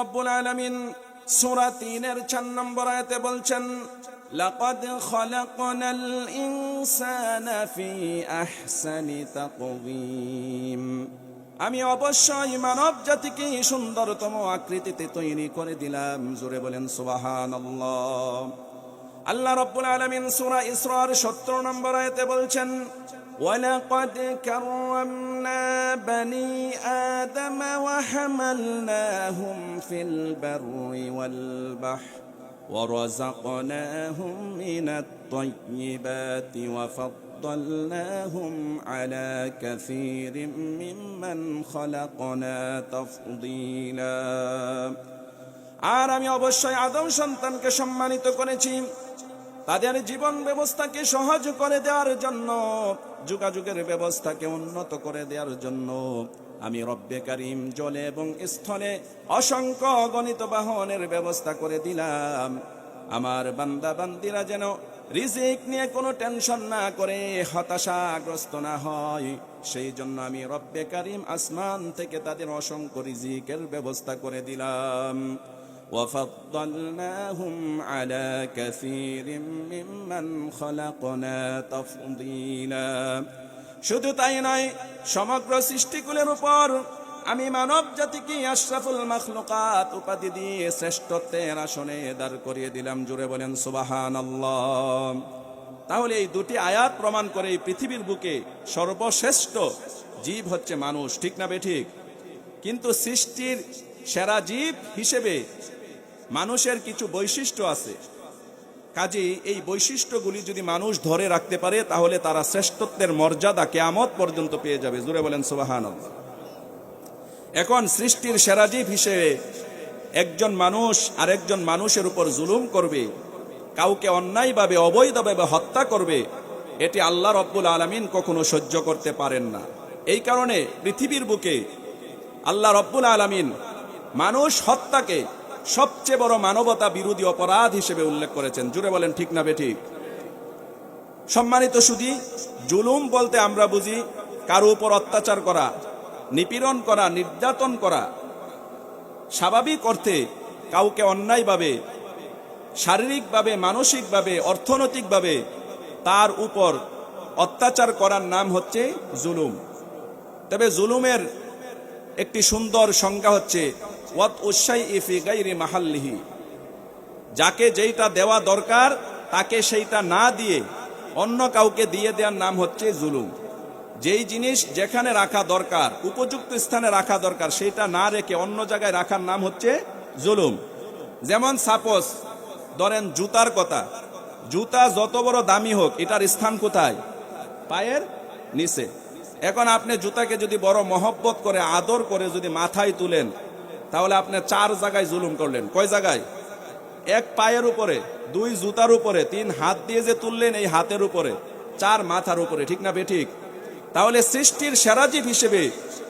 রব্বুল আলামিন সূরা 3 এর 4 নম্বর আয়াতে বলছেন, লাকাদ খলাকনাল ইনসানা ফি আহসানি তাকওয়িম। আমি অবশ্যই মানব জাতিকে সুন্দরতম আকৃতিতে তৈরি করে দিলাম। জোরে বলেন, সুবহানাল্লাহ। আল্লাহ রব্বুল আলমিন সুরা ইসরার 17 নম্বর আয়াতে বলছেন ولقد كرمنا بني آدم وحملناهم في البر والبحر ورزقناهم من الطيبات وفضلناهم على كثير ممن خلقنا تفضيلا আর আমি অবশ্যই আদম সন্তানকে সম্মানিত করেছি তাদের জীবন ব্যবস্থাকে সহজ করে দেওয়ার জন্য, যোগাযোগের ব্যবস্থাকে উন্নত করে দেওয়ার জন্য। আমি রব্বে কারিম জলে এবং স্থলে অসংখ্য গণিত বাহনের ব্যবস্থা করে দিলাম। আমার বান্দা বান্দিরা যেন রিজিক নিয়ে কোনো টেনশন না করে, হতাশাগ্রস্ত না হয়। সেই জন্য আমি রব্বে কারিম আসমান থেকে তাদের অসংখ্য রিজিকের ব্যবস্থা করে দিলাম। وفضلناهم على كثير ممن خلقنا تفضيلا শুধু তাই নয় সমগ্র সৃষ্টিকুলের উপর আমি মানব জাতিকে আশরাফুল মাখলুকাত উপাধি দিয়ে শ্রেষ্ঠত্বের আসনে দাঁড় করিয়ে দিলাম জুড়ে বলেন সুবাহান তাহলে এই দুটি আয়াত প্রমাণ করে এই পৃথিবীর বুকে সর্বশ্রেষ্ঠ জীব হচ্ছে মানুষ ঠিক না বে ঠিক কিন্তু সৃষ্টির সেরা জীব হিসেবে মানুষের কিছু বৈশিষ্ট্য আছে। কাজে এই বৈশিষ্ট্যগুলি যদি মানুষ ধরে রাখতে পারে, তাহলে তারা শ্রেষ্ঠত্বের মর্যাদা কেয়ামত পর্যন্ত পেয়ে যাবে। জুড়ে বলেন সুবাহান এখন সৃষ্টির সেরা জীব হিসেবে একজন মানুষ আর একজন মানুষের উপর জুলুম করবে, কাউকে অন্যায়ভাবে, অবৈধভাবে হত্যা করবে, এটি আল্লাহ রব্বুল আলমিন কখনো সহ্য করতে পারেন না। এই কারণে পৃথিবীর বুকে আল্লাহ রব্বুল আলমিন মানুষ হত্যাকে সবচেয়ে বড় মানবতা বিরোধী অপরাধ হিসেবে উল্লেখ করেছেন। জুড়ে বলেন, ঠিক না বেঠিক সম্মানিত সুদী জুলুম বলতে আমরা বুঝি কারও উপর অত্যাচার করা, নিপীড়ন করা, নির্যাতন করা। স্বাভাবিক অর্থে কাউকে অন্যায়ভাবে, শারীরিকভাবে, মানসিকভাবে, অর্থনৈতিকভাবে তার উপর অত্যাচার করার নাম হচ্ছে জুলুম। তবে জুলুমের একটি সুন্দর সংজ্ঞা হচ্ছে ইফি মাহাল্লিহি। যাকে যেইটা দেওয়া দরকার, তাকে সেইটা না দিয়ে অন্য কাউকে দিয়ে দেওয়ার নাম হচ্ছে জুলুম। যেই জিনিস যেখানে রাখা দরকার, উপযুক্ত স্থানে রাখা দরকার সেটা না রেখে অন্য জায়গায় রাখার নাম হচ্ছে জুলুম। যেমন সাপোজ, ধরেন জুতার কথা। জুতা যত বড় দামি হোক, এটার স্থান কোথায়? পায়ের নিচে। এখন আপনি জুতাকে যদি বড় মহব্বত করে, আদর করে যদি মাথায় তুলেন তাহলে আপনি চার জায়গায় জুলুম করলেন। কয় জায়গায়? এক পায়ের উপরে, দুই জুতার উপরে, তিন হাত দিয়ে যে তুললেন এই হাতের উপরে, চার মাথার উপরে, ঠিক না বে ঠিক? তাহলে সৃষ্টির সেরাজীব হিসেবে